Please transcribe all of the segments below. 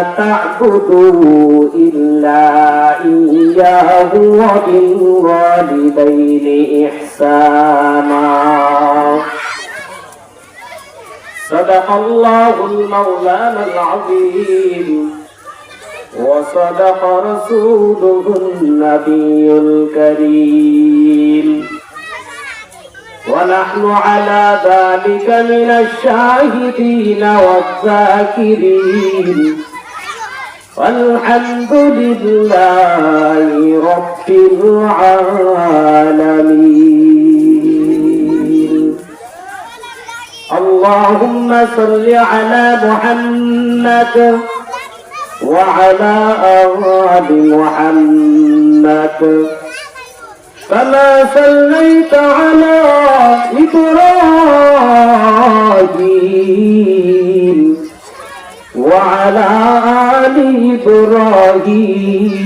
ألا تعبدوا إلا إياه وبالوالدين إحسانا. صدق الله المولانا العظيم. وصدق رسوله النبي الكريم. ونحن على ذلك من الشاهدين والذاكرين. والحمد لله رب العالمين. اللهم صل على محمد وعلى آل محمد. كما صليت على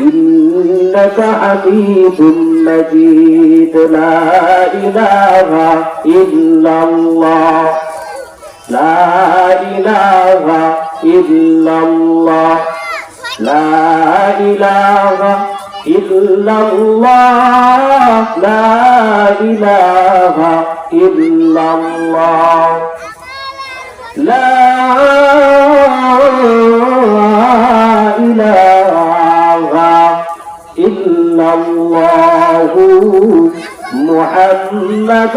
إنك حميد مجيد لا إله إلا الله لا إله إلا الله لا إله إلا الله لا إله إلا الله لا إله إلا الله محمد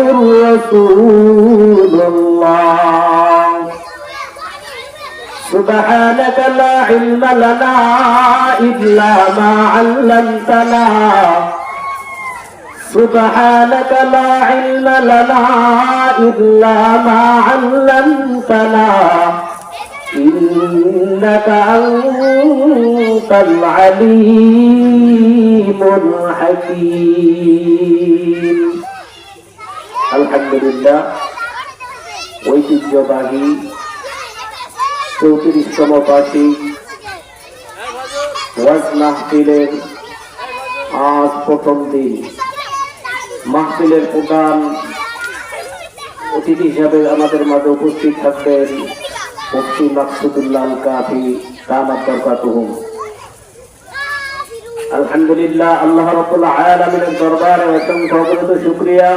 رسول الله سبحانك لا علم لنا إلا ما علمتنا سبحانك لا علم لنا إلا ما علمتنا إنك أنت العليم الحكيم الحمد لله ঐতিহ্যবাহী চৌত্রিশতম বার্ষিক ওয়াজ মাহফিলের আজ প্রথম দিন মাহফিলের প্রধান অতিথি হিসাবে আমাদের মাঝে উপস্থিত থাকবেন মুফতি মাকসুদুল্লাহ কাফি, কামাত বরকাতুহুম আলহামদুলিল্লাহ, আল্লাহ রাব্বুল আলামিনের দরবারে অসংখ্য অগণিত শুকরিয়া।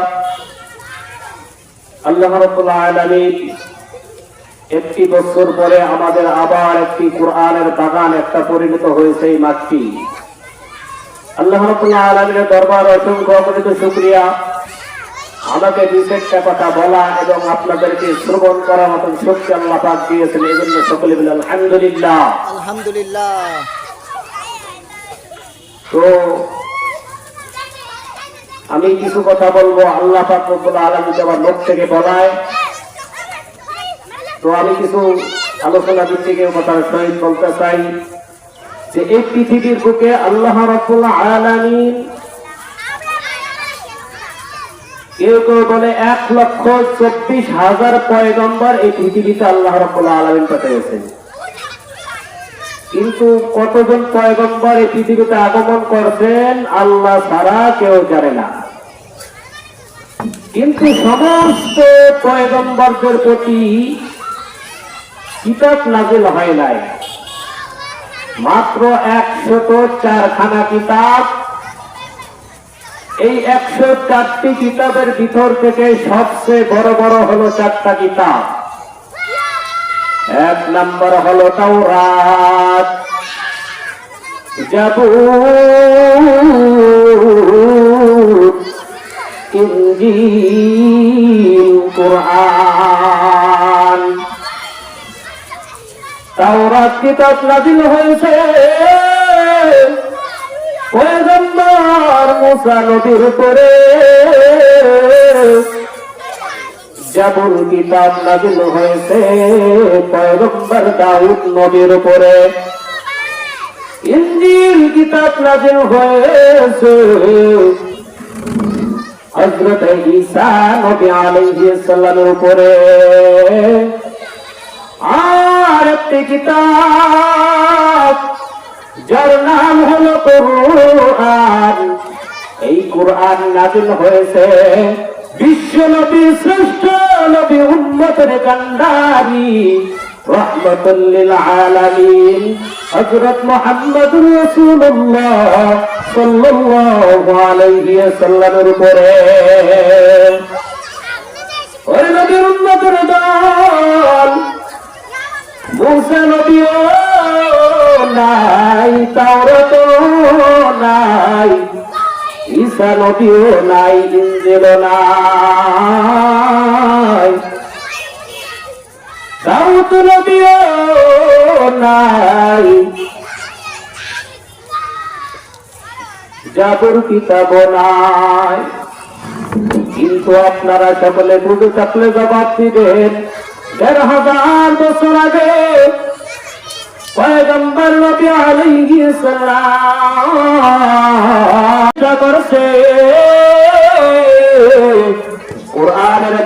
আল্লাহ রাব্বুল আলামিন একটি বছর পরে আমাদের আবার একটি কোরআনের বাগান একটা পরিণত হয়েছে এই মাঠটি। আল্লাহ রাব্বুল আলামিনের দরবারে অসংখ্য অগণিত শুকরিয়া। আমাকে চারটা কথা বলা এবং আপনাদেরকে শ্রবণ করার মতন শক্তি আল্লাহ পাক দিয়েছেন, এই জন্য সকলে বলে আলহামদুলিল্লাহ। আলহামদুলিল্লাহ তো, আমি কিছু কথা বলব আল্লাহ পাক রব্বুল আলামিন আমার লোক থেকে বলায়। তো আমি কিছু আলোচনা ভিত্তিক কথার সহিত বলতে চাই যে এই পৃথিবীর বুকে আল্লাহ রাব্বুল আলামিন কেউ কেউ বলে এক লক্ষ চব্বিশ হাজার পয়গম্বর এই পৃথিবীতে আল্লাহ আলামিন পাঠিয়েছেন কিন্তু কতজন পয়গম্বর এই পৃথিবীতে আগমন করছেন আল্লাহ ছাড়া কেউ জানে না। কিন্তু সমস্ত পয়গম্বরদের প্রতি কিতাব নাজিল হয় নাই। মাত্র একশত চারখানা কিতাব এই একশো চারটি কিতাবের ভিতর থেকে সবচেয়ে বড় বড় হলো চারটা কিতাব। এক নম্বর হলো তাওরাত। জাবুর ইনজিল, কোরআন। তাওরাত কিতাব নাজিল হয়েছে। পয়গম্বর মুসা নবীর কিতাব নাজিল হয়েছে, পয়গম্বর দাউদ নবীর উপরে। ইঞ্জিল কিতাব নাজিল হয়েছে হজরত ঈসা নবী আলাইহিস সালামের উপরে। আর একটি কিতাব যার নাম হলো কোরআন। এই কোরআন নাজিল হয়েছে বিশ্ব নবী, শ্রেষ্ঠ নবী, উম্মতের কান্ডারি রহমতুল্লিল আলামিন। হযরত মুহাম্মদুর রাসূলুল্লাহ সাল্লাল্লাহু আলাইহি ওয়াসাল্লামের উপরে। ওরে নবীর উম্মতের দল। মুসা নবীও নাই তাওরাত নাই। ঈসা নবীও নাই ইনজিল নাই। দাউদ নবীও নাই। কিন্তু আপনারা সকলে বুঝে থাকলে জবাব দিবেন, দেড় হাজার বছর আগে পয়গম্বর নবী করছে। কোরআনের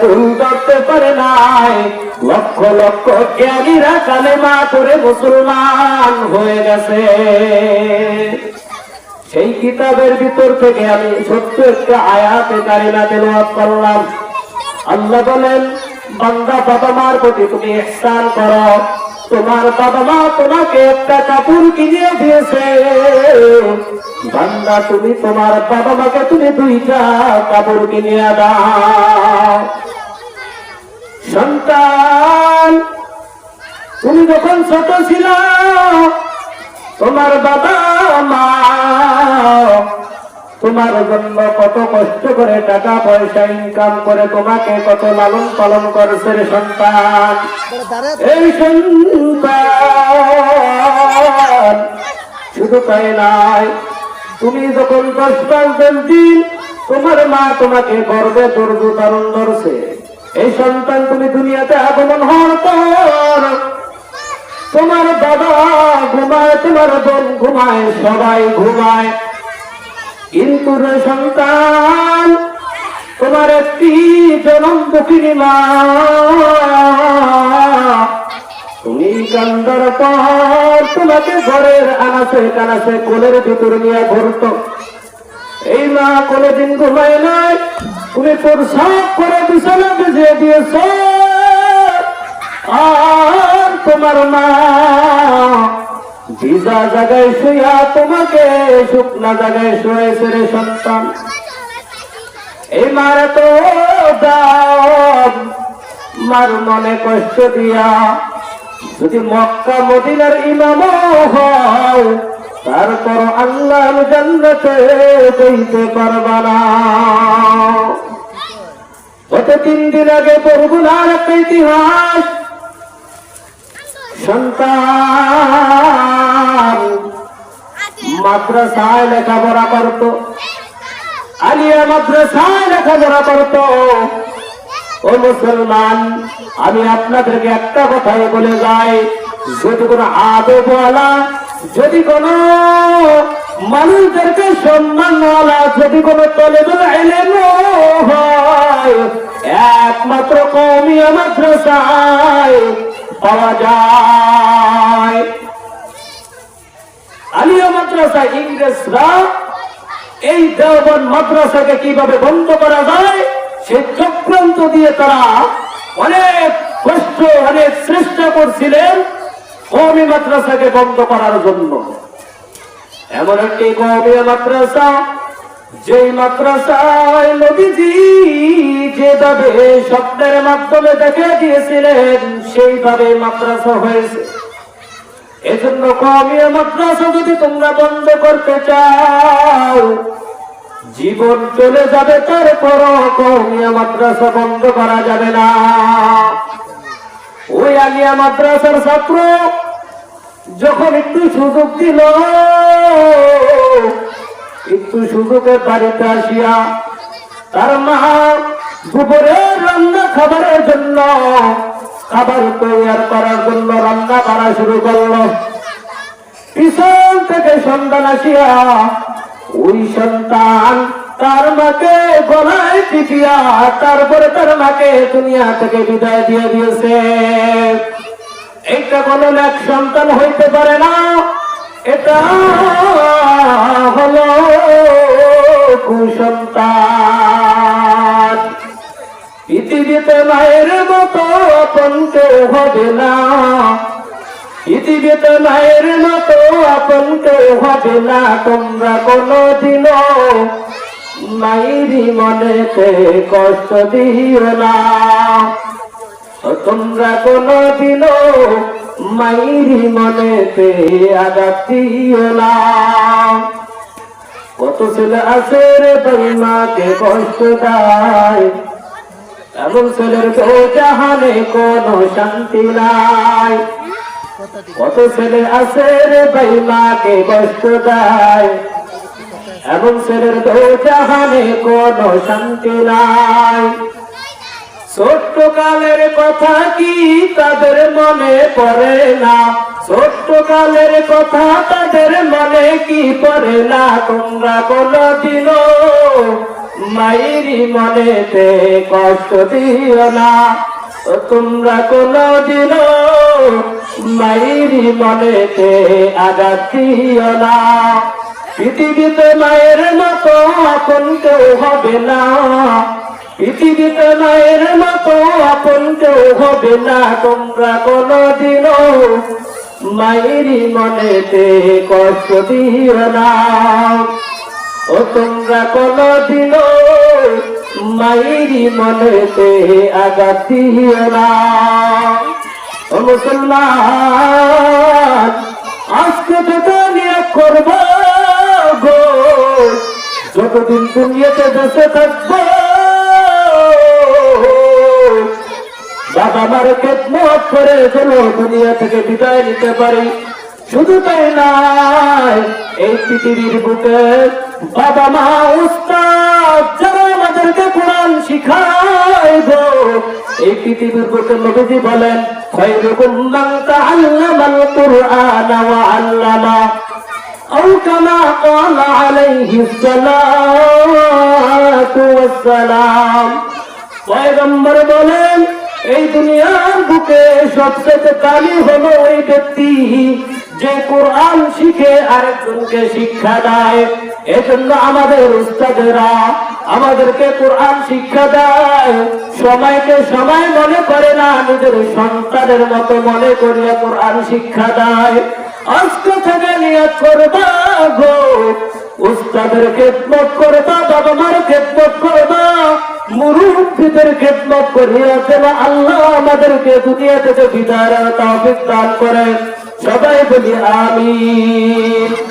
লক্ষ লক্ষ জ্ঞানীরা কালেমা করে মুসলমান হয়ে গেছে। সেই কিতাবের ভিতর থেকে আমি ছোট্ট একটা আয়াতে কারিনা তেলাওয়াত করলাম। আল্লাহ বলেন, বান্দা বাবা মার প্রতি তুমি ইহসান করো। তোমার বাবা মা তোমাকে একটা কাপড় কিনে দিয়েছে। বান্দা, তুমি তোমার বাবা মাকে তুমি দুইটা কাপড় কিনে দাও। সন্তান, তুমি যখন ছোট ছিল, তোমার বাবা মা তোমার জন্য কত কষ্ট করে টাকা পয়সা ইনকাম করে তোমাকে কত লালন পালন করছে রে সন্তান। এই সন্তান, শুধু তাই নাই তুমি যখন দশ পাঁচ দিন তোমার মা তোমাকে গর্বে দর্দ ধারণ ধরছে এই সন্তান তুমি দুনিয়াতে আগমন হওয়ার পর তোমার বাবা ঘুমায়, তোমার বোন ঘুমায়, সবাই ঘুমায় কিন্তু সন্তান, তোমার একটি জনম দুঃখিনী মা। তুমি কান্দার পর তোমাকে ঘরের আনাসে কানাসে কোলের ভিতর নিয়ে ঘুরত। এই মা কোনোদিন ঘুমায় নাই, তুমি প্রসাব করে বিছানা ভিজিয়ে দিয়েছ। আর তোমার মা ভিজা জায়গায় শুয়া তোমাকে শুকনা জায়গায় শুয়েছে রে সন্তান। এই মার তো মার মনে কষ্ট দিয়া, যদি মক্কা মদিনার ইমাম হও তারপর আল্লাহ জান্নাতে যেতে পারবা না। গত তিন দিন আগে একটা ইতিহাস। সন্তান মাদ্রাসায় লেখাপড়া করতো। আলিয়া মাদ্রাসায় লেখাপড়া করতো। ও মুসলমান, আমি আপনাদেরকে একটা কথাই বলে যাই। যদি কোনো আদবওয়ালা, যদি কোন মানুষদেরকে সম্মানওয়ালা, যদি কোনো তলেবুল এলেম হয়, একমাত্র কৌমিয়া মাদ্রাসায় পাওয়া যায়। আলিয়া মাদ্রাসা ইংরেজরা এই দেওবন মাদ্রাসাকে কীভাবে বন্ধ করা যায়, সে চক্রান্ত দিয়ে তারা অনেক কষ্ট, অনেক চেষ্টা করছিলেন কমি মাদ্রাসাকে বন্ধ করার জন্য। এমন একটি কমিয়া মাদ্রাসা, যেই মাদ্রাসায় নবীজি যেভাবে স্বপ্নের মাধ্যমে দেখে দিয়েছিলেন, সেইভাবে মাদ্রাসা হয়েছে। এজন্য কমিয়া মাদ্রাসা যদি তোমরা বন্ধ করতে চাও, জীবন চলে যাবে, তারপরও কমিয়া মাদ্রাসা বন্ধ করা যাবে না। ওই আলিয়া মাদ্রাসার ছাত্র যখন একটু সুযোগ দিল, একটু সুযোগের বাড়িতে আসিয়া তার মা দুপুরের রান্না খাবারের জন্য খাবার তৈরি করার জন্য রান্না করা শুরু করল। পিছন থেকে সন্তান আসিয়া, ওই সন্তান, তার মাকে গলায় পিটিয়া তারপরে তার মাকে দুনিয়া থেকে বিদায় দিয়ে দিয়েছে। এইটা কোনো এক সন্তান হইতে পারে না। এটা হলো কুসন্তান। পৃথিবীতে মায়ের আপন হবে না। পৃথিবীতে মায়ের মতো আপন হবে না। তোমরা কোনদিনও মায়েরই মনেতে কষ্ট দিও না। তোমরা কোনদিনও মায়েরই মনেতে আঘাত দিও না। কত ছেলে আছে রে মাকে কষ্ট দেয়। তো জাহানে কোনো শান্তি নাই। কত ছেলে আছে রে মাকে কষ্ট দেয়। এমন ছেলের জাহানে কোনো শান্তি নাই। ছোট্ট কালের কথা কি তাদের মনে পড়ে না? ছোট্ট কালের কথা তাদের মনে কি পড়ে না? তোমরা কোনদিনও মায়েরই মনেতে কষ্ট দিও না। তোমরা কোনদিনও মায়েরই মনেতে আঘাত দিও না। পৃথিবীতে মায়ের মতো আপন কেউ হবে না। পৃথিবীতে মায়ের মতো আপন কেউ হবে না। তোমরা কোনদিনও মায়েরই মনেতে কষ্ট দিও না। ও তোমরা কোনদিনও মায়েরই মনেতে আঘাত দিও না। ও মুসলমান, আজকে থেকে নিয়ে করব গো। যতদিন দুনিয়াতে বেঁচে থাকব, বাবা মার খেদমত করে চলো দুনিয়া থেকে বিদায় নিতে পারি। শুধু তাই নাই এই পৃথিবীর বুকে বাবা মা, উস্তাদ, যারা আমাদেরকে কোরআন শিখায় এই পৃথিবীর প্রতি নবীজি বলেন, খৈরুকুম মান তাআল্লামাল কুরআন ওয়া আল্লামা আও কামা ক্বালা আলাইহি সালাতু ওয়াস সালাম পয়গম্বর বলেন, এই দুনিয়ার বুকে সবচেয়ে কালি হলো ওই ব্যক্তি যে কোরআন শিখে আরেকজনকে শিক্ষা দেয়। এজন্য আমাদের উস্তাদেরা আমাদেরকে কোরআন শিক্ষা দেয়। সময়কে সময় মনে করে না, নিজের সন্তানের মতো মনে করিয়া কোরআন শিক্ষা দেয়। আজকে থেকে নিয়ে করবা গো, উস্তাদের খেদমত করবা বাবা মার খেদমত করবা খেদমত করিয়া আল্লাহ আমাদেরকে দুনিয়া থেকে বিদায় তৌফিক দান করে সবাই বলি আমিন।